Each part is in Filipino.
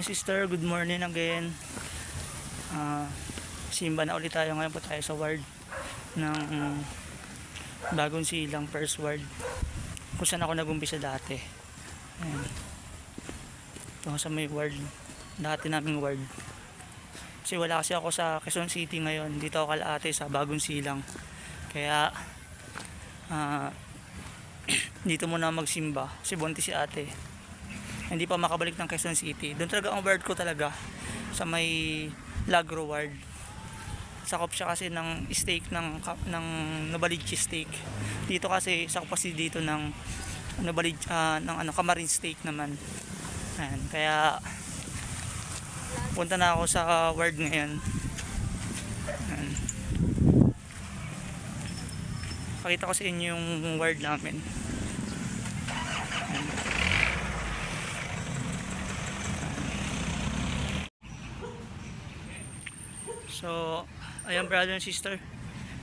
and sister, good morning again. Ah, simba na ulit tayo ngayon po tayo sa ward ng mm, bagong silang first ward kung saan ako nagumpisa dati. Ayan. Ito sa may ward, dati naming ward. Kasi wala kasi ako sa Quezon City ngayon. Dito ako kalate sa bagong silang. Kaya ah, dito muna magsimba. Si Bonti si ate hindi pa makabalik ng Quezon City. Doon talaga ang ward ko talaga sa may Lagro ward. Sakop siya kasi ng steak ng ng Nobalidji steak. Dito kasi sakop kasi dito ng Nobalidji ah, ng ano Kamarin steak naman. Ayan, kaya punta na ako sa ward ngayon. Ayan. Pakita ko sa inyo yung ward namin. So, ayan brother and sister.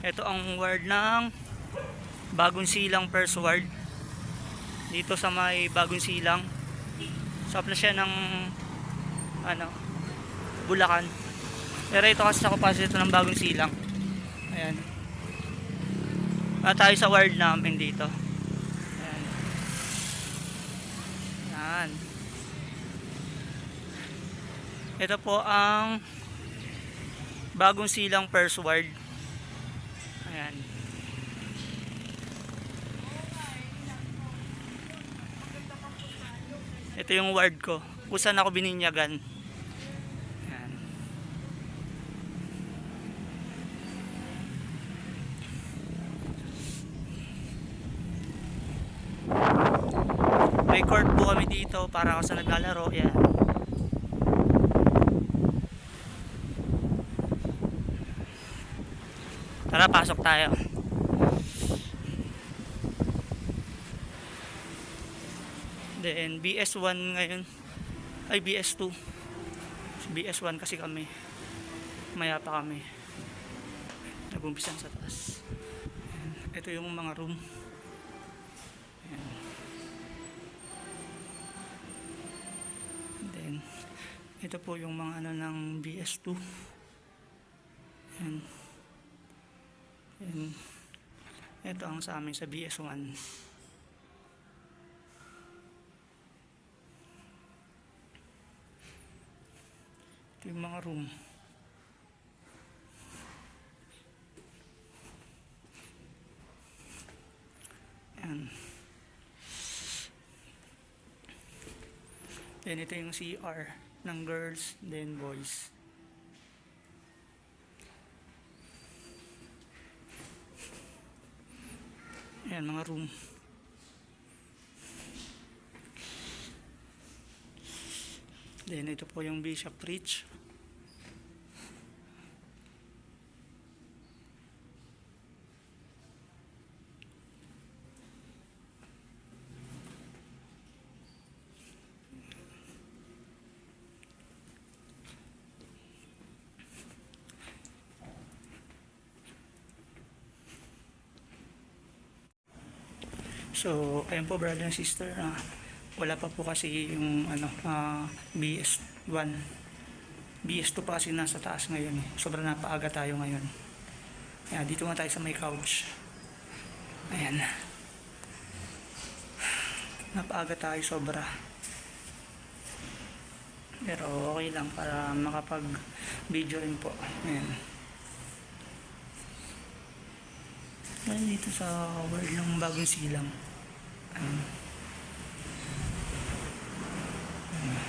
Ito ang ward ng Bagong Silang First Ward. Dito sa may Bagong Silang. Sap na siya ng ano, Bulacan. Pero ito kasi sa ito ng Bagong Silang. Ayan. At tayo sa ward namin dito. Ayan. Ayan. Ito po ang bagong silang first ward. Ayan. Ito yung ward ko. Kung saan ako bininyagan. Ayan. May court po kami dito para ako sa naglalaro. Ayan. Tara, pasok tayo. Then, BS1 ngayon. Ay, BS2. BS1 kasi kami. Maya pa kami. Nagumpisan sa taas. Ito yung mga room. Then, ito po yung mga ano ng BS2. Ayan. Yan. Ito ang sa amin sa BS1. Ito yung mga room. Yan. Then ito yung CR ng girls, then boys. Ayan, mga room. Then, ito po yung Bishop Ridge. So, ayun po brother and sister, ah, wala pa po kasi yung ano, ah, BS1. BS2 pa kasi nasa taas ngayon eh. Sobrang napaaga tayo ngayon. Kaya dito nga tayo sa may couch. Ayan. Napaaga tayo sobra. Pero okay lang para makapag video rin po. Ayan. Ayan dito sa world ng bagong silang. Ayan. Ayan.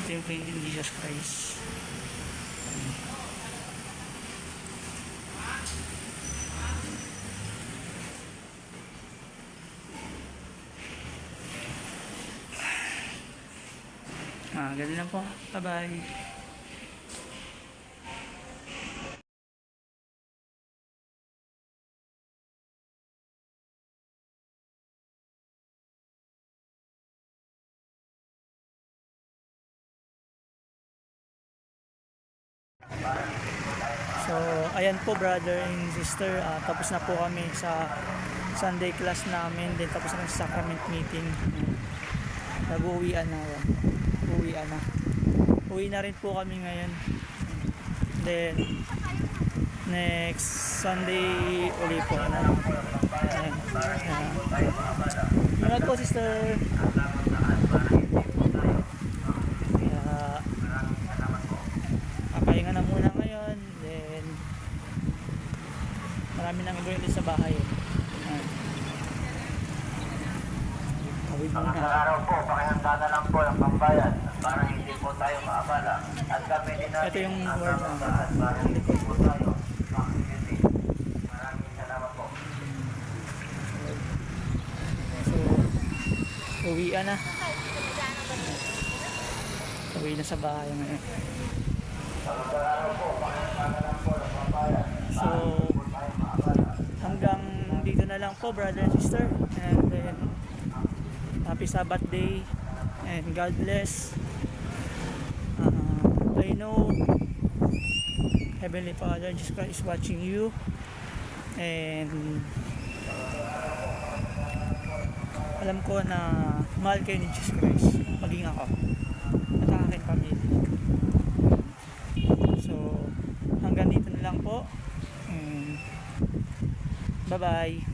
Ito yung painting Jesus Christ. Ah, ganun lang po. Bye-bye. So, ayan po brother and sister, ah, tapos na po kami sa Sunday class namin, din tapos na sa sacrament meeting. Nag-uwian na ako. mag-uwi na. Uwi na rin po kami ngayon. Then, next Sunday uli po na. Ayan. Ayan. Ingat po sister. Kaya, kakahinga na muna ngayon. Then, marami nang gagawin din sa bahay. Ayan. Muna. araw po, pakihanda na lang po ng pambayad para hindi po tayo maabala. At kami din natin Ito yung ang word pambayad para hindi po tayo makikiti. Maraming salamat po. So, uwi na. Uwi na sa bahay ngayon. So, hanggang dito na lang po, brother and sister. And happy Sabbath day. And God bless. Uh, I know Heavenly Father, Jesus Christ is watching you. And alam ko na mahal kayo ni Jesus Christ maging ako at ang aking pamilya so hanggang dito na lang po bye bye